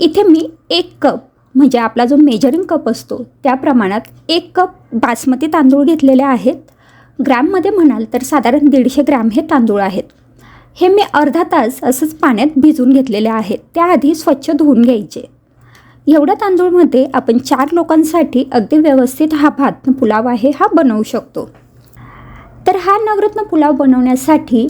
इथे मी एक कप म्हणजे आपला जो मेजरिंग कप असतो त्या प्रमाणात एक कप बासमती तांदूळ घेतलेले आहेत. ग्रॅममध्ये म्हणाल तर साधारण दीडशे ग्रॅम हे तांदूळ आहेत. हे मी अर्धा तास असंच पाण्यात भिजून घेतलेले आहेत. त्याआधी स्वच्छ धुवून घ्यायचे. एवढ्या तांदूळमध्ये आपण चार लोकांसाठी अगदी व्यवस्थित हा भात पुलाव आहे हा बनवू शकतो. तर हा नवरत्न पुलाव बनवण्यासाठी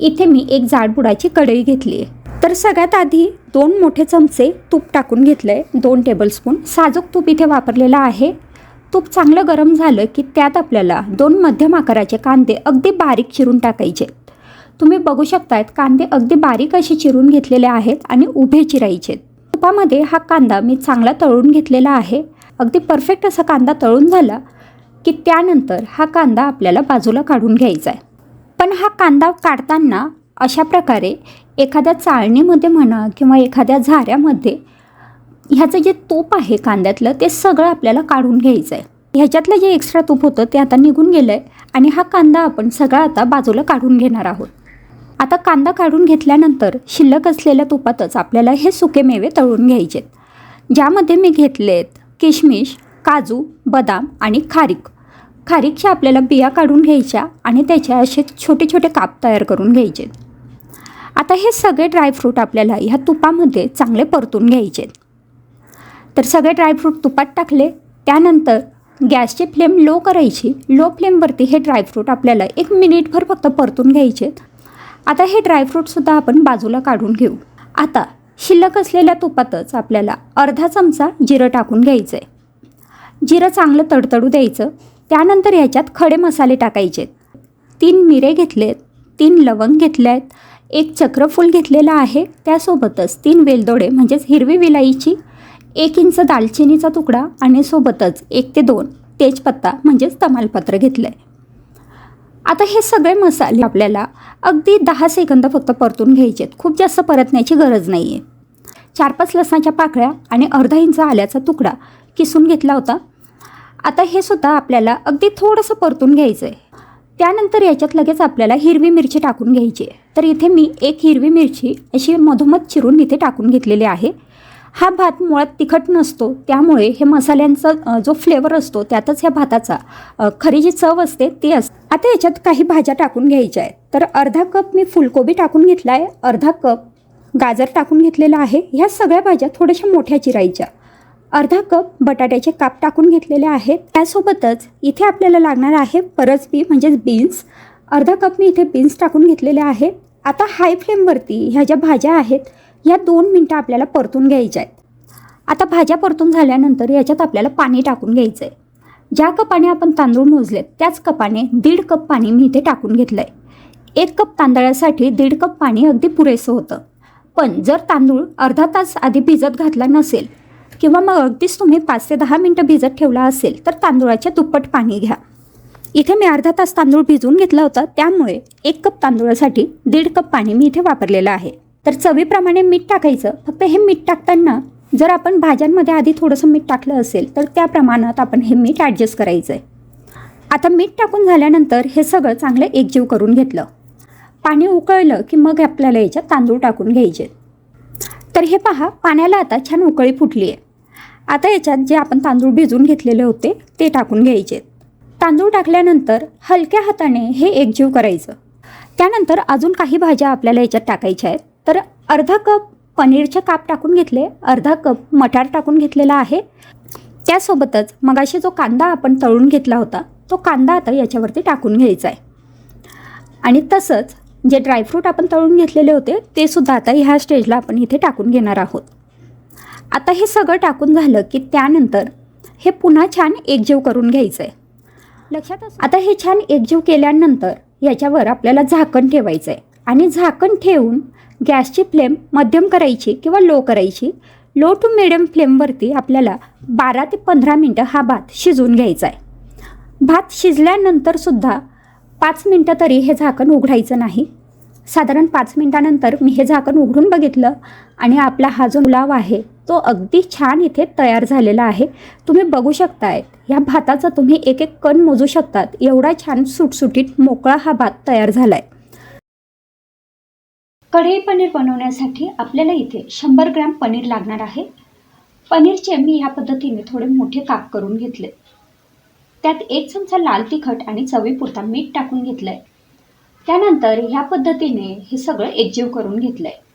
इथे मी एक जाडबुडाची कढई घेतली आहे. तर सगळ्यात आधी दोन मोठे चमचे तूप टाकून घेतलं आहे दोन टेबलस्पून साजूक तूप इथे वापरलेलं आहे. तूप चांगलं गरम झालं की त्यात आपल्याला दोन मध्यम आकाराचे कांदे अगदी बारीक चिरून टाकायचे. तुम्ही बघू शकतायत कांदे अगदी बारीक असे चिरून घेतलेले आहेत आणि उभे चिरायचे. तुपामध्ये हा कांदा मी चांगला तळून घेतलेला आहे. अगदी परफेक्ट असा कांदा तळून झाला की त्यानंतर हा कांदा आपल्याला बाजूला काढून घ्यायचा आहे. पण हा कांदा काढताना अशा प्रकारे एखाद्या चाळणीमध्ये म्हणा किंवा एखाद्या झाऱ्यामध्ये ह्याचं जे तूप आहे कांद्यातलं ते सगळं आपल्याला काढून घ्यायचं आहे ह्याच्यातलं जे एक्स्ट्रा तूप होतं ते आता निघून गेलं आहे आणि हा कांदा आपण सगळा आता बाजूला काढून घेणार आहोत. आता कांदा काढून घेतल्यानंतर शिल्लक असलेल्या तुपातच आपल्याला हे सुके मेवे तळून घ्यायचे ज्यामध्ये मी घेतलेत किशमिश काजू बदाम आणि खारीक. खारीकच्या आपल्याला बिया काढून घ्यायच्या आणि त्याचे असे छोटे छोटे काप तयार करून घ्यायचे आता हे सगळे ड्रायफ्रूट आपल्याला ह्या तुपामध्ये चांगले परतून घ्यायचे. तर सगळे ड्रायफ्रूट तुपात टाकले. त्यानंतर गॅसची फ्लेम लो करायची. लो फ्लेमवरती हे ड्रायफ्रूट आपल्याला एक मिनिटभर फक्त परतून घ्यायचे. आता हे ड्रायफ्रूटसुद्धा आपण बाजूला काढून घेऊ. आता शिल्लक असलेल्या तुपातच आपल्याला अर्धा चमचा जिरं टाकून घ्यायचं आहे जिरं चांगलं तडतडू द्यायचं. त्यानंतर ह्याच्यात खडे मसाले टाकायचे. तीन मिरे घेतलेत तीन लवंग घेतले आहेत एक चक्रफूल घेतलेलं आहे. त्यासोबतच तीन वेलदोडे म्हणजेच हिरवी विलाईची एक इंच दालचिनीचा तुकडा आणि सोबतच एक ते दोन तेजपत्ता म्हणजेच तमालपत्र घेतलं आहे आता हे सगळे मसाले आपल्याला अगदी दहा सेकंद फक्त परतून घ्यायचे आहेत खूप जास्त परतण्याची गरज नाही आहे चार पाच लसणाच्या पाकळ्या आणि अर्धा इंच आल्याचा तुकडा किसून घेतला होता. आता हे सुद्धा आपल्याला अगदी थोडंसं परतून घ्यायचं आहे त्यानंतर याच्यात लगेच आपल्याला हिरवी मिरची टाकून घ्यायची आहे. तर इथे मी एक हिरवी मिरची अशी मधोमध चिरून इथे टाकून घेतलेली आहे. हा भात मुळात तिखट नसतो त्यामुळे हे मसाल्यांचा जो फ्लेवर असतो त्यातच ह्या भाताचा खरी जी चव असते ती असते. आता याच्यात काही भाज्या टाकून घ्यायच्या आहेत. तर अर्धा कप मी फुलकोबी टाकून घेतला आहे. अर्धा कप गाजर टाकून घेतलेला आहे. ह्या सगळ्या भाज्या थोड्याशा मोठ्या चिरायच्या. अर्धा कप बटाट्याचे काप टाकून घेतलेले आहेत. त्यासोबतच इथे आपल्याला लागणार आहे परसबी म्हणजेच बीन्स अर्धा कप मी इथे बीन्स टाकून घेतलेले आहेत आता हाय फ्लेमवरती ह्या ज्या भाज्या आहेत ह्या दोन मिनटं आपल्याला परतून घ्यायच्या आहेत. आता भाज्या परतून झाल्यानंतर याच्यात आपल्याला पाणी टाकून घ्यायचं आहे ज्या कपाने आपण तांदूळ मोजलेत त्याच कपाने दीड कप पाणी मी इथे टाकून घेतलं आहे एक कप तांदळासाठी दीड कप पाणी अगदी पुरेसं होतं. पण जर तांदूळ अर्धा तास आधी भिजत घातला नसेल किंवा मग अगदीच तुम्ही पाच ते दहा मिनटं भिजत ठेवला असेल तर तांदूळाच्या दुप्पट पाणी घ्या. इथे मी अर्धा तास तांदूळ भिजवून घेतला होता त्यामुळे एक कप तांदूळासाठी दीड कप पाणी मी इथे वापरलेलं आहे. तर चवीप्रमाणे मीठ टाकायचं फक्त हे मीठ टाकताना जर आपण भाज्यांमध्ये आधी थोडंसं मीठ टाकलं असेल तर त्या प्रमाणात आपण हे मीठ ॲडजस्ट करायचं आहे आता मीठ टाकून झाल्यानंतर हे सगळं चांगलं एकजीव करून घेतलं. पाणी उकळलं की मग आपल्याला याच्यात तांदूळ टाकून घ्यायचे. तर हे पहा पाण्याला आता छान उकळी फुटली आहे आता याच्यात जे आपण तांदूळ भिजून घेतलेले होते ते टाकून घ्यायचे. तांदूळ टाकल्यानंतर हलक्या हाताने हे एकजीव करायचं. त्यानंतर अजून काही भाज्या आपल्याला याच्यात टाकायच्या आहेत. तर अर्धा कप पनीरचे काप टाकून घेतले अर्धा कप मटार टाकून घेतलेला आहे. त्यासोबतच मगाशी जो कांदा आपण तळून घेतला होता तो कांदा आता याच्यावरती टाकून घ्यायचा आहे. आणि तसंच जे ड्रायफ्रूट आपण तळून घेतलेले होते ते सुद्धा आता ह्या स्टेजला आपण इथे टाकून घेणार आहोत. आता हे सगळं टाकून झालं की त्यानंतर हे पुन्हा छान एकजीव करून घ्यायचं आहे लक्षात आता हे छान एकजीव केल्यानंतर याच्यावर आपल्याला झाकण ठेवायचं आहे आणि झाकण ठेवून गॅसची फ्लेम मध्यम करायची किंवा लो करायची लो टू मिडियम फ्लेमवरती आपल्याला बारा ते पंधरा मिनटं हा भात शिजवून घ्यायचा आहे भात शिजल्यानंतरसुद्धा पाच मिनटं तरी हे झाकण उघडायचं नाही. साधारण पाच मिनटानंतर मी हे झाकण उघडून बघितलं आणि आपला हा जो पुलाव आहे तो अगदी छान इथे तयार झालेला आहे. तुम्ही बघू शकताय ह्या भाताचा तुम्ही एक एक कण मोजू शकतात. एवढा छान सुटसुटीत मोकळा हा भात तयार झाला आहे कढई पनीर बनवण्यासाठी आपल्याला इथे शंभर ग्रॅम पनीर लागणार आहे. पनीरचे मी ह्या पद्धतीने थोडे मोठे काप करून घेतले. त्यात एक चमचा लाल तिखट आणि चवीपुरता मीठ टाकून घेतलं आहे त्यानंतर ह्या पद्धतीने हे सगळं एकजीव करून घेतलं आहे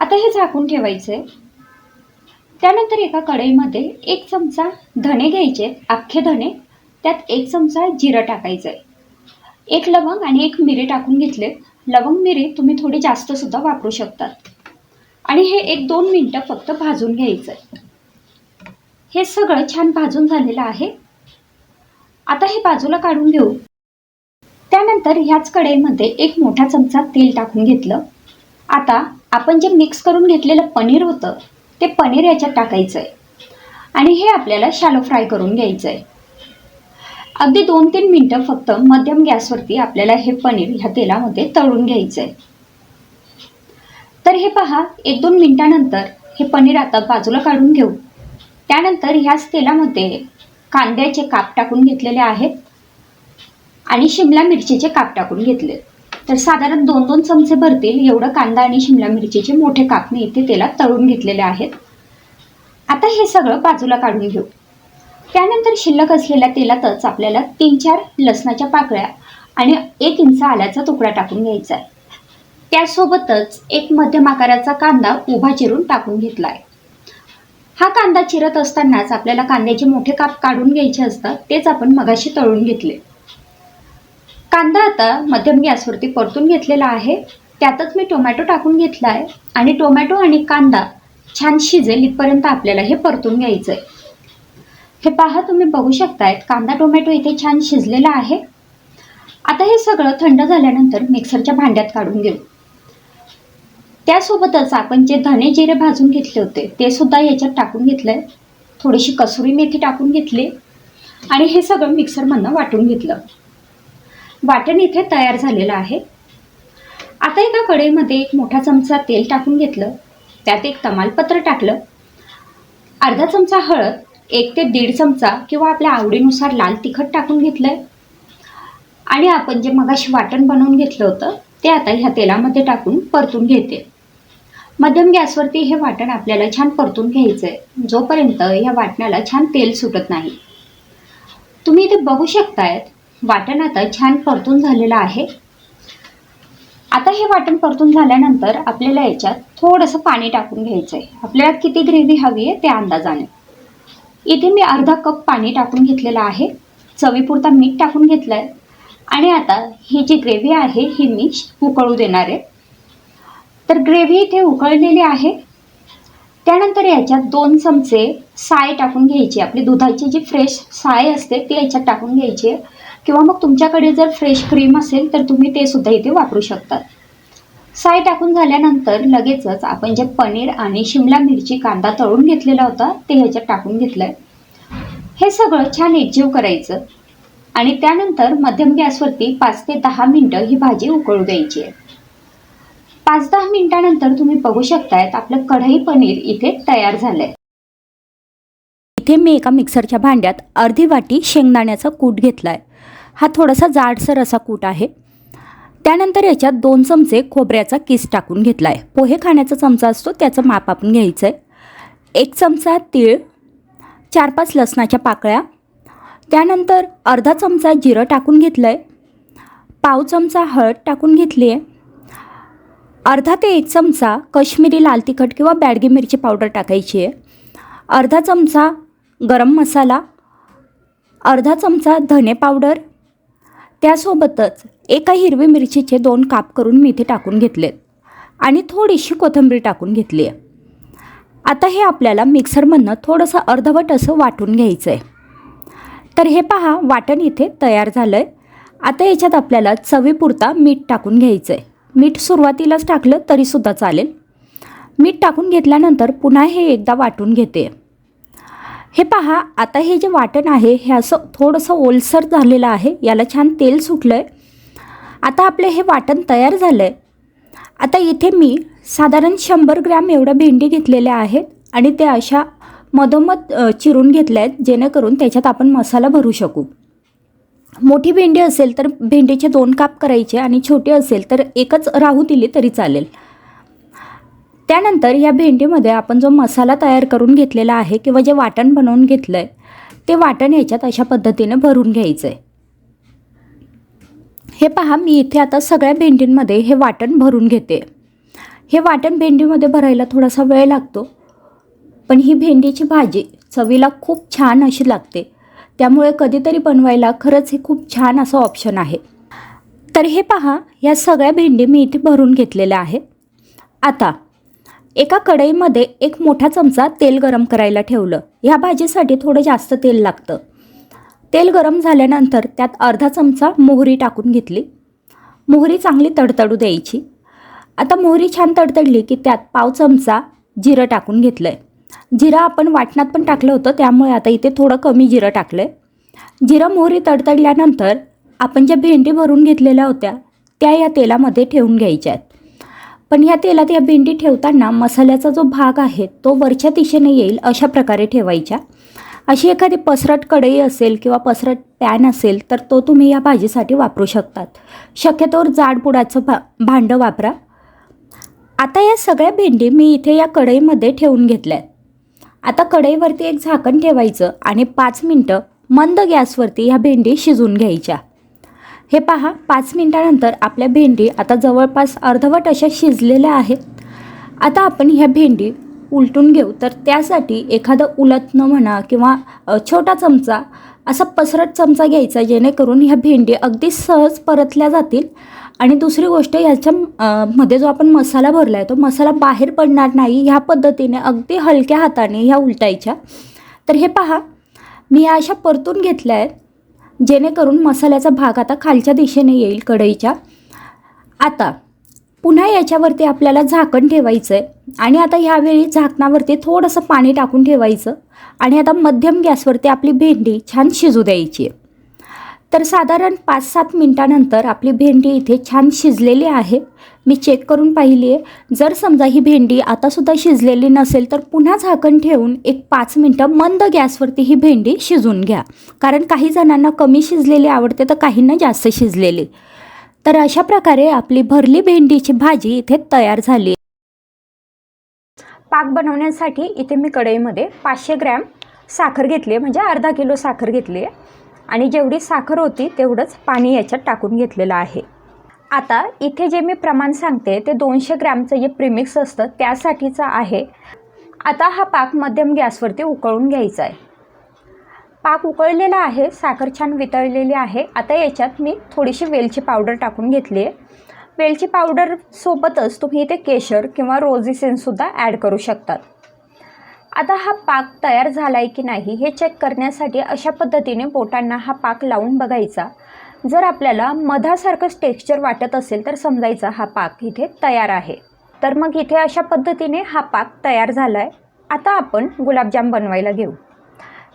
आता हे झाकून ठेवायचं आहे त्यानंतर एका कढईमध्ये एक चमचा धणे घ्यायचे अख्खे धणे. त्यात एक चमचा जिरं टाकायचं आहे एक लवंग आणि एक मिरे टाकून घेतले. लवंग मिरे तुम्ही थोडी जास्तसुद्धा वापरू शकतात. आणि हे एक दोन मिनटं फक्त भाजून घ्यायचं आहे हे सगळं छान भाजून झालेलं आहे. आता हे बाजूला काढून घेऊ. त्यानंतर ह्याच कढईमध्ये एक मोठा चमचा तेल टाकून घेतलं. आता आपण जे मिक्स करून घेतलेलं पनीर होतं ते पनीर याच्यात टाकायचं आहे आणि हे आपल्याला शॅलो फ्राय करून घ्यायचं आहे अगदी दोन तीन मिनटं फक्त मध्यम गॅसवरती आपल्याला हे पनीर ह्या तेलामध्ये तळून घ्यायचं आहे तर हे पहा एक दोन मिनटानंतर हे पनीर आता बाजूला काढून घेऊ. त्यानंतर ह्याच तेलामध्ये कांद्याचे काप टाकून घेतलेले आहेत आणि शिमला मिरचीचे काप टाकून घेतले तर साधारण दोन दोन चमचे भरतील एवढं कांदा आणि शिमला मिरचीचे मोठे काप मी इथे तेलात तळून घेतलेले आहेत. आता हे सगळं बाजूला काढून घेऊ. त्यानंतर शिल्लक असलेल्या तेलातच आपल्याला तीन चार लसणाच्या पाकळ्या आणि एक इंच आल्याचा तुकडा टाकून घ्यायचा आहे. त्यासोबतच एक मध्यम आकाराचा कांदा उभा चिरून टाकून घेतला आहे हा कांदा चिरत असतानाच आपल्याला कांद्याचे मोठे काप काढून घ्यायचे असतात तेच आपण मगाशी तळून घेतले. कांदा आता मध्यम गॅसवरती परतून घेतलेला आहे. त्यातच मी टोमॅटो टाकून घेतला आहे आणि टोमॅटो आणि कांदा छान शिजेल इथपर्यंत आपल्याला हे परतून घ्यायचं आहे हे पहा तुम्ही बघू शकतायत कांदा टोमॅटो इथे छान शिजलेला आहे. आता हे सगळं थंड झाल्यानंतर मिक्सरच्या भांड्यात काढून घेऊ. त्यासोबतच आपण जे धणे जिरे भाजून घेतले होते ते सुद्धा याच्यात टाकून घेतलंय. थोडीशी कसुरी मेथी टाकून घेतली आणि हे सगळं मिक्सरमधनं वाटून घेतलं. वाटण इथे तयार झालेलं आहे. आता एका कढईमध्ये एक मोठा चमचा तेल टाकून घेतलं. त्यात एक तमालपत्र टाकलं. अर्धा चमचा हळद एक ते दीड चमचा किंवा आपल्या आवडीनुसार लाल तिखट टाकून घेतलंय. आणि आपण जे मगाशी वाटण बनवून घेतलं होतं ते आता ह्या तेलामध्ये टाकून परतून घेते. मध्यम गॅसवरती हे वाटण आपल्याला छान परतून घ्यायचं आहे जोपर्यंत ह्या वाटणाला छान तेल सुटत नाही. तुम्ही इथे बघू शकतायत वाटण आता छान परतून झालेलं आहे. आता हे वाटण परतून झाल्यानंतर आपल्याला याच्यात थोडंसं पाणी टाकून घ्यायचं आहे आपल्याला किती ग्रेव्ही हवी आहे त्या अंदाजाने. इथे मी अर्धा कप पाणी टाकून घेतलेलं आहे. चवीपुरता मीठ टाकून घेतलं आहे आणि आता ही जी ग्रेव्ही आहे ही मी उकळू देणार आहे. तर ग्रेव्ही इथे उकळलेली आहे. त्यानंतर याच्यात दोन चमचे साय टाकून घ्यायची आपली दुधाची जी फ्रेश साय असते ती याच्यात टाकून घ्यायची आहे. किंवा मग तुमच्याकडे जर फ्रेश क्रीम असेल तर तुम्ही ते सुद्धा इथे वापरू शकतात. साय टाकून झाल्यानंतर लगेचच आपण जे पनीर आणि शिमला मिरची कांदा तळून घेतलेला होता ते ह्याच्यात टाकून घेतलं आहे हे सगळं छान एकजीव करायचं आणि त्यानंतर मध्यम गॅसवरती पाच ते दहा मिनटं ही भाजी उकळू द्यायची आहे. पाच दहा मिनिटानंतर तुम्ही बघू शकतायत आपलं कढई पनीर इथे तयार झालंय. इथे मी एका मिक्सरच्या भांड्यात अर्धी वाटी शेंगदाण्याचा कूट घेतला आहे हा थोडासा जाडसर असा कूट आहे. त्यानंतर याच्यात दोन चमचे खोबऱ्याचा किस टाकून घेतला आहे पोहे खाण्याचा चमचा असतो त्याचं माप आपण घ्यायचं आहे एक चमचा तीळ चार पाच लसणाच्या पाकळ्या त्यानंतर अर्धा चमचा जिरं टाकून घेतलं आहे पाव चमचा हळद टाकून घेतली आहे अर्धा ते एक चमचा कश्मीरी लाल तिखट किंवा बॅडगी मिरची पावडर टाकायची आहे अर्धा चमचा गरम मसाला अर्धा चमचा धने पावडर त्यासोबतच एका हिरवी मिरचीचे दोन काप करून मी इथे टाकून घेतलेत आणि थोडीशी कोथिंबीर टाकून घेतली आहे. आता हे आपल्याला मिक्सरमधनं थोडंसं अर्धवट असं वाटून घ्यायचं आहे तर हे पहा वाटण इथे तयार झालं आहे आता याच्यात आपल्याला चवीपुरता मीठ टाकून घ्यायचं आहे मीठ सुरुवातीलाच टाकलं तरीसुद्धा चालेल. मीठ टाकून घेतल्यानंतर पुन्हा हे एकदा वाटून घेते. हे पहा आता हे जे वाटण आहे हे असं थोडंसं ओलसर झालेलं आहे. याला छान तेल सुटलं आहे आता आपलं हे वाटण तयार झालं आहे आता इथे मी साधारण शंभर ग्रॅम एवढ्या भेंडी घेतलेल्या आहेत आणि त्या अशा मधोमध चिरून घेतल्या आहेत जेणेकरून त्याच्यात आपण मसाला भरू शकू. मोठी भेंडी असेल तर भेंडीचे दोन काप करायचे आणि छोटी असेल तर एकच राहू दिली तरी चालेल. त्यानंतर या भेंडीमध्ये आपण जो मसाला तयार करून घेतलेला आहे किंवा जे वाटण बनवून घेतलं आहे ते वाटण याच्यात अशा पद्धतीने भरून घ्यायचं आहे हे पहा मी इथे आता सगळ्या भेंडींमध्ये हे वाटण भरून घेते. हे वाटण भेंडीमध्ये भरायला थोडासा वेळ लागतो पण ही भेंडीची भाजी चवीला खूप छान अशी लागते. त्यामुळे कधीतरी बनवायला खरंच हे खूप छान असं ऑप्शन आहे. तर हे पहा या सगळ्या भेंडी मी इथे भरून घेतलेल्या आहेत. आता एका कढईमध्ये एक मोठा चमचा तेल गरम करायला ठेवलं. ह्या भाजीसाठी थोडं जास्त तेल लागतं. तेल गरम झाल्यानंतर त्यात अर्धा चमचा मोहरी टाकून घेतली. मोहरी चांगली तडतडू द्यायची. आता मोहरी छान तडतडली की त्यात पाव चमचा जिरं टाकून घेतलं आहे जिरं आपण वाटणात पण टाकलं होतं त्यामुळे आता इथे थोडं कमी जिरं टाकलं आहे जिरं मोहरी तडतडल्यानंतर आपण ज्या भेंडी भरून घेतलेल्या होत्या त्या या तेलामध्ये ठेवून घ्यायच्या आहेत पण ह्या तेलात या भेंडी ठेवताना मसाल्याचा जो भाग आहे तो वरच्या दिशेने येईल अशा प्रकारे ठेवायच्या. अशी एखादी पसरट कढई असेल किंवा पसरट पॅन असेल तर तो तुम्ही या भाजीसाठी वापरू शकतात. शक्यतोवर जाडपुडाचं भा भांडं वापरा. आता या सगळ्या भेंडी मी इथे या कढईमध्ये ठेवून घेतल्या आता कढईवरती एक झाकण ठेवायचं आणि पाच मिनटं मंद गॅसवरती ह्या भेंडी शिजवून घ्यायच्या. हे पहा पाच मिनटानंतर आपल्या भेंडी आता जवळपास अर्धवट अशा शिजलेल्या आहेत. आता आपण ह्या भेंडी उलटून घेऊ. तर त्यासाठी एखादं उलटणं म्हणा किंवा छोटा चमचा असा पसरट चमचा घ्यायचा जेणेकरून ह्या भेंडी अगदी सहज परतल्या जातील. आणि दुसरी गोष्ट ह्याच्या मध्ये जो आपण मसाला भरला आहे तो मसाला बाहेर पडणार नाही. ह्या पद्धतीने अगदी हलक्या हाताने ह्या उलटायच्या. तर हे पहा मी या अशा परतून घेतल्या आहेत जेणेकरून मसाल्याचा भाग आता खालच्या दिशेने येईल कढईच्या. आता पुन्हा याच्यावरती आपल्याला झाकण ठेवायचं आहे आणि आता ह्यावेळी झाकणावरती थोडंसं पाणी टाकून ठेवायचं. आणि आता मध्यम गॅसवरती आपली भेंडी छान शिजू द्यायची आहे. तर साधारण पाच सात मिनटानंतर आपली भेंडी इथे छान शिजलेली आहे. मी चेक करून पाहिली आहे जर समजा ही भेंडी आतासुद्धा शिजलेली नसेल तर पुन्हा झाकण ठेवून एक पाच मिनटं मंद गॅसवरती ही भेंडी शिजून घ्या. कारण काही जणांना कमी शिजलेली आवडते तर काहींना जास्त शिजलेली. तर अशा प्रकारे आपली भरली भेंडीची भाजी इथे तयार झाली. पाक बनवण्यासाठी इथे मी कढईमध्ये पाचशे ग्रॅम साखर घेतली आहे म्हणजे अर्धा किलो साखर घेतली आहे आणि जेवढी साखर होती तेवढंच पाणी याच्यात टाकून घेतलेलं आहे. आता इथे जे मी प्रमाण सांगते ते दोनशे ग्रॅमचं जे प्रिमिक्स असतं त्यासाठीचं आहे. आता हा पाक मध्यम गॅसवरती उकळून घ्यायचा आहे. पाक उकळलेला आहे साखर छान वितळलेली आहे. आता याच्यात मी थोडीशी वेलची पावडर टाकून घेतली आहे. वेलची पावडर सोबतच तुम्ही इथे केशर किंवा रोझिसेनसुद्धा ॲड करू शकतात. आता हा पाक तयार झाला आहे की नाही हे चेक करण्यासाठी अशा पद्धतीने बोटांना हा पाक लावून बघायचा. जर आपल्याला मधासारखंच टेक्स्चर वाटत असेल तर समजायचा हा पाक इथे तयार आहे. तर मग इथे अशा पद्धतीने हा पाक तयार झाला आहे आता आपण गुलाबजाम बनवायला घेऊ.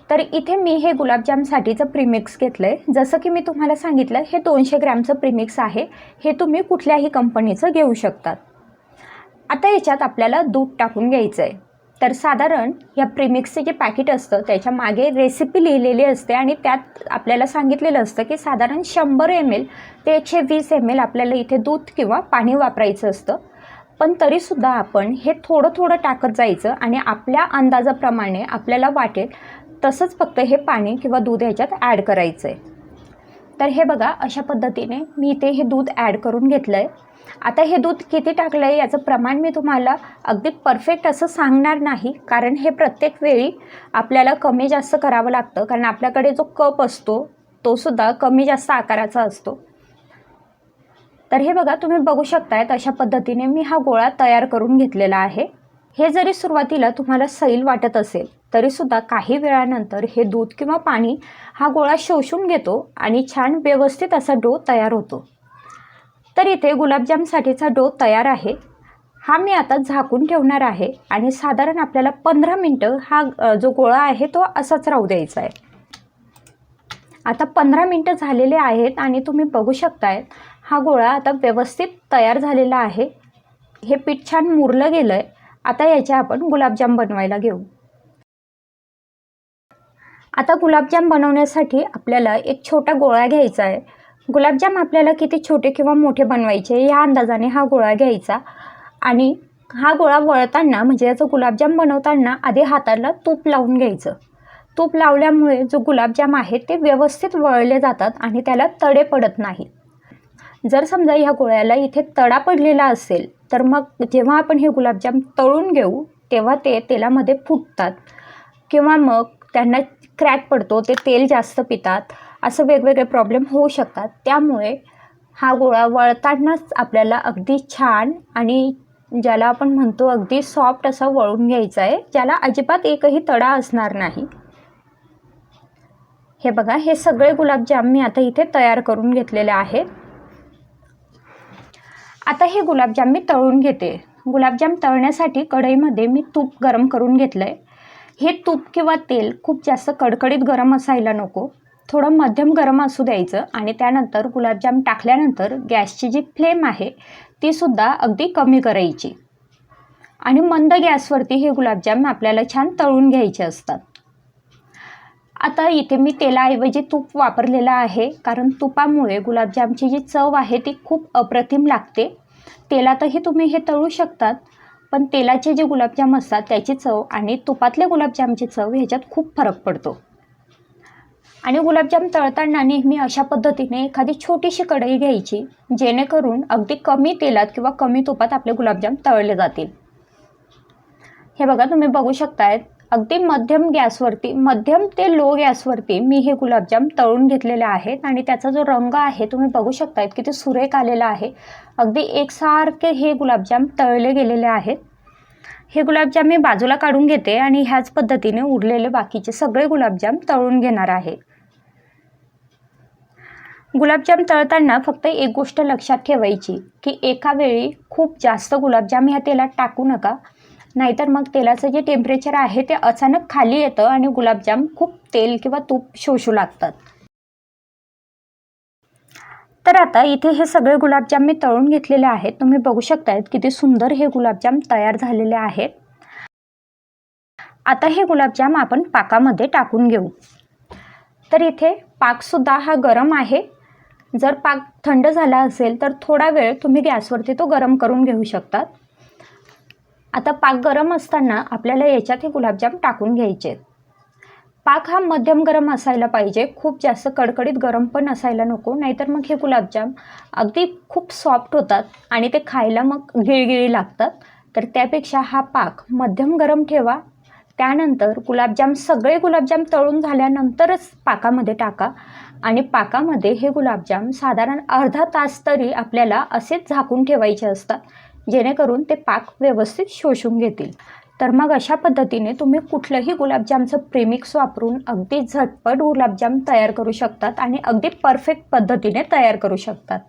तर इथे मी हे गुलाबजामसाठीचं प्रीमिक्स घेतलं आहे जसं की मी तुम्हाला सांगितलं हे दोनशे ग्रॅमचं प्रीमिक्स आहे. हे तुम्ही कुठल्याही कंपनीचं घेऊ शकतात आता याच्यात आपल्याला दूध टाकून घ्यायचं आहे तर साधारण ह्या प्रीमिक्सचे जे पॅकेट असतं त्याच्यामागे रेसिपी लिहिलेली असते आणि त्यात आपल्याला सांगितलेलं असतं की साधारण शंभर एम एल ते एकशे वीस एम एल आपल्याला इथे दूध किंवा पाणी वापरायचं असतं. पण तरीसुद्धा आपण हे थोडं थोडं टाकत जायचं आणि आपल्या अंदाजाप्रमाणे आपल्याला वाटेल तसंच फक्त हे पाणी किंवा दूध ह्याच्यात ॲड करायचं आहे तर हे बघा अशा पद्धतीने मी इथे हे दूध ॲड करून घेतलं आहे आता हे दूध किती टाकलं आहे याचं प्रमाण मी तुम्हाला अगदी परफेक्ट असं सांगणार नाही. कारण हे प्रत्येक वेळी आपल्याला कमी जास्त करावं लागतं. कारण आपल्याकडे जो कप असतो तो सुद्धा कमी जास्त आकाराचा असतो. तर हे बघा तुम्ही बघू शकतायत अशा पद्धतीने मी हा गोळा तयार करून घेतलेला आहे. हे जरी सुरुवातीला तुम्हाला सैल वाटत असेल तरीसुद्धा काही वेळानंतर हे दूध किंवा पाणी हा गोळा शोषून घेतो आणि छान व्यवस्थित असा डो तयार होतो. तर इथे गुलाबजामसाठीचा डो तयार आहे. हा मी आता झाकून ठेवणार आहे आणि साधारण आपल्याला पंधरा मिनटं हा जो गोळा आहे तो असाच राहू द्यायचा आहे. आता पंधरा मिनटं झालेले आहेत आणि तुम्ही बघू शकताय हा गोळा आता व्यवस्थित तयार झालेला आहे. हे पीठ छान मुरलं गेलं आहे आता याचे आपण गुलाबजाम बनवायला घेऊ. आता गुलाबजाम बनवण्यासाठी आपल्याला एक छोटा गोळा घ्यायचा आहे. गुलाबजाम आपल्याला किती छोटे किंवा मोठे बनवायचे या अंदाजाने हा गोळा घ्यायचा. आणि हा गोळा वळताना म्हणजे याचं गुलाबजाम बनवताना आधी हाताला तूप लावून घ्यायचं. तूप लावल्यामुळे जो गुलाबजाम आहे ते व्यवस्थित वळले जातात आणि त्याला तडे पडत नाही. जर समजा ह्या गोळ्याला इथे तडा पडलेला असेल तर मग जेव्हा आपण हे गुलाबजाम तळून घेऊ तेव्हा ते तेलामध्ये फुटतात. किंवा मग त्यांना क्रॅक पडतो ते तेल जास्त पितात असं वेगवेगळे प्रॉब्लेम होऊ शकतात. त्यामुळे हा गोळा वळतानाच आपल्याला अगदी छान आणि ज्याला आपण म्हणतो अगदी सॉफ्ट असा वळून घ्यायचा आहे ज्याला अजिबात एकही तडा असणार नाही. हे बघा हे सगळे गुलाबजाम मी आता इथे तयार करून घेतलेले आहेत. आता हे गुलाबजाम मी तळून घेते. गुलाबजाम तळण्यासाठी कढईमध्ये मी तूप गरम करून घेतलं आहे हे तूप किंवा तेल खूप जास्त कडकडीत गरम असायला नको. थोडं मध्यम गरम असू द्यायचं आणि त्यानंतर गुलाबजाम टाकल्यानंतर गॅसची जी फ्लेम आहे तीसुद्धा अगदी कमी करायची. आणि मंद गॅसवरती हे गुलाबजाम आपल्याला छान तळून घ्यायचे असतात. आता इथे मी तेलाऐवजी तूप वापरलेलं आहे कारण तुपामुळे गुलाबजामची जी चव आहे ती खूप अप्रतिम लागते. तेलातही तुम्ही हे तळू शकतात. पण तेलाचे जे गुलाबजाम असतात त्याची चव आणि तुपातल्या गुलाबजामची चव ह्याच्यात खूप फरक पडतो. आणि गुलाबजाम तळताना नेहमी अशा पद्धतीने एखादी छोटीशी कढई घ्यायची जेणेकरून अगदी कमी तेलात किंवा कमी तुपात आपले गुलाबजाम तळले जातील. हे बघा तुम्ही बघू शकतायत. अगदी मध्यम गॅसवरती मध्यम ते लो गॅसवरती मी हे गुलाबजाम तळून घेतलेले आहेत आणि त्याचा जो रंग आहे तुम्ही बघू शकतायत किती सुरेख आलेला आहे. अगदी एकसारखे हे गुलाबजाम तळले गेलेले आहेत. हे गुलाबजाम मी बाजूला काढून घेते आणि ह्याच पद्धतीने उरलेले बाकीचे सगळे गुलाबजाम तळून घेणार आहे. गुलाबजाम तळताना फक्त एक गोष्ट लक्षात ठेवायची की एका वेळी खूप जास्त गुलाबजाम ह्या तेलात टाकू नका. नाहीतर मग तेलाचं जे टेम्परेचर आहे ते अचानक खाली येतं आणि गुलाबजाम खूप तेल किंवा तूप शोषू लागतात. तर आता इथे हे सगळे गुलाबजाम मी तळून घेतलेले आहेत. तुम्ही बघू शकतायत किती सुंदर हे गुलाबजाम तयार झालेले आहेत. आता हे गुलाबजाम आपण पाकामध्ये टाकून घेऊ. तर इथे पाकसुद्धा हा गरम आहे. जर पाक थंड झाला असेल तर थोडा वेळ तुम्ही गॅसवरती तो गरम करून घेऊ शकतात. आता पाक गरम असताना आपल्याला याच्यात हे गुलाबजाम टाकून घ्यायचे आहेत. पाक हा मध्यम गरम असायला पाहिजे खूप जास्त कडकडीत गरम पण असायला नको नाहीतर मग हे गुलाबजाम अगदी खूप सॉफ्ट होतात आणि ते खायला मग गिळगिळी लागतात. तर त्यापेक्षा हा पाक मध्यम गरम ठेवा. त्यानंतर गुलाबजाम सगळे गुलाबजाम तळून झाल्यानंतरच पाकामध्ये टाका आणि पाकामध्ये हे गुलाबजाम साधारण अर्धा तास तरी आपल्याला असेच झाकून ठेवायचे असतात. जेणेकरून ते पाक व्यवस्थित शोषून घेतील. तर मग अशा पद्धतीने तुम्ही कुठलंही गुलाबजामचं प्रेमिक्स वापरून अगदी झटपट गुलाबजाम तयार करू शकतात आणि अगदी परफेक्ट पद्धतीने तयार करू शकतात.